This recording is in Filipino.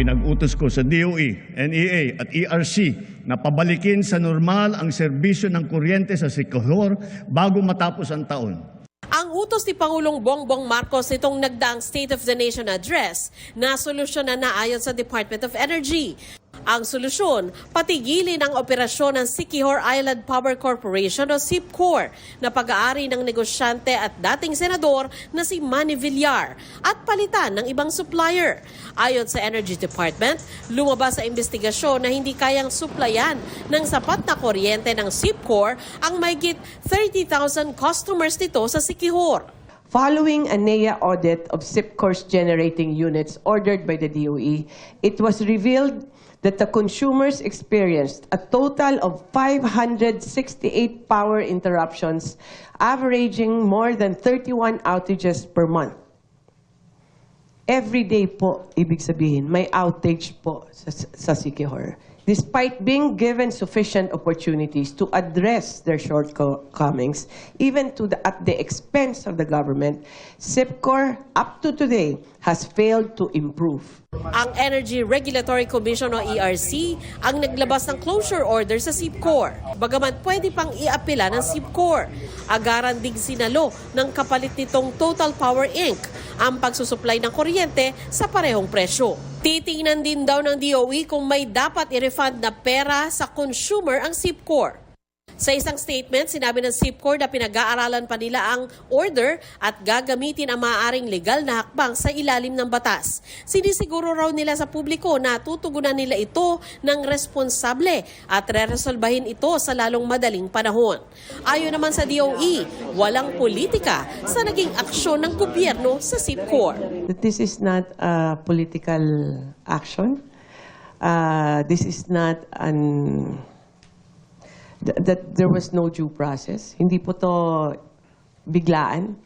Pinag-utos ko sa DOE, NEA at ERC na pabalikin sa normal ang serbisyo ng kuryente sa Siquijor bago matapos ang taon. Ang utos ni Pangulong Bongbong Marcos nitong nagdaang State of the Nation address na solusyonan na ayon sa Department of Energy. Ang solusyon, patigilin ang operasyon ng Siquijor Island Power Corporation o SIPCOR na pag-aari ng negosyante at dating senador na si Manny Villar at palitan ng ibang supplier. Ayon sa Energy Department, lumabas sa investigasyon na hindi kayang suplayan ng sapat na kuryente ng SIPCOR ang mayigit 30,000 customers nito sa Siquijor. Following a NEA audit of SIPCOR's generating units ordered by the DOE, it was revealed that the consumers experienced a total of 568 power interruptions, averaging more than 31 outages per month. Every day po, ibig sabihin, may outage po sa, sa Siquijor. Despite being given sufficient opportunities to address their shortcomings, even to the, at the expense of the government, SIPCOR, up to today, has failed to improve. Ang Energy Regulatory Commission o ERC ang naglabas ng closure order sa SIPCOR. Bagamat pwede pang iapila ng SIPCOR. Agaran ding sinalo ng kapalit nitong Total Power Inc. ang pagsusupply ng kuryente sa parehong presyo. Titingnan din daw ng DOE kung may dapat i-refund na pera sa consumer ang SIPCOR. Sa isang statement, sinabi ng SIPCOR na pinag-aaralan pa nila ang order at gagamitin ang maaaring legal na hakbang sa ilalim ng batas. Sinisiguro raw nila sa publiko na tutugunan nila ito ng responsable at re-resolbahin ito sa lalong madaling panahon. Ayon naman sa DOE, walang politika sa naging aksyon ng gobyerno sa SIPCOR. this is not a political action. Uh, this is not an that there was no due process. Hindi po to biglaan.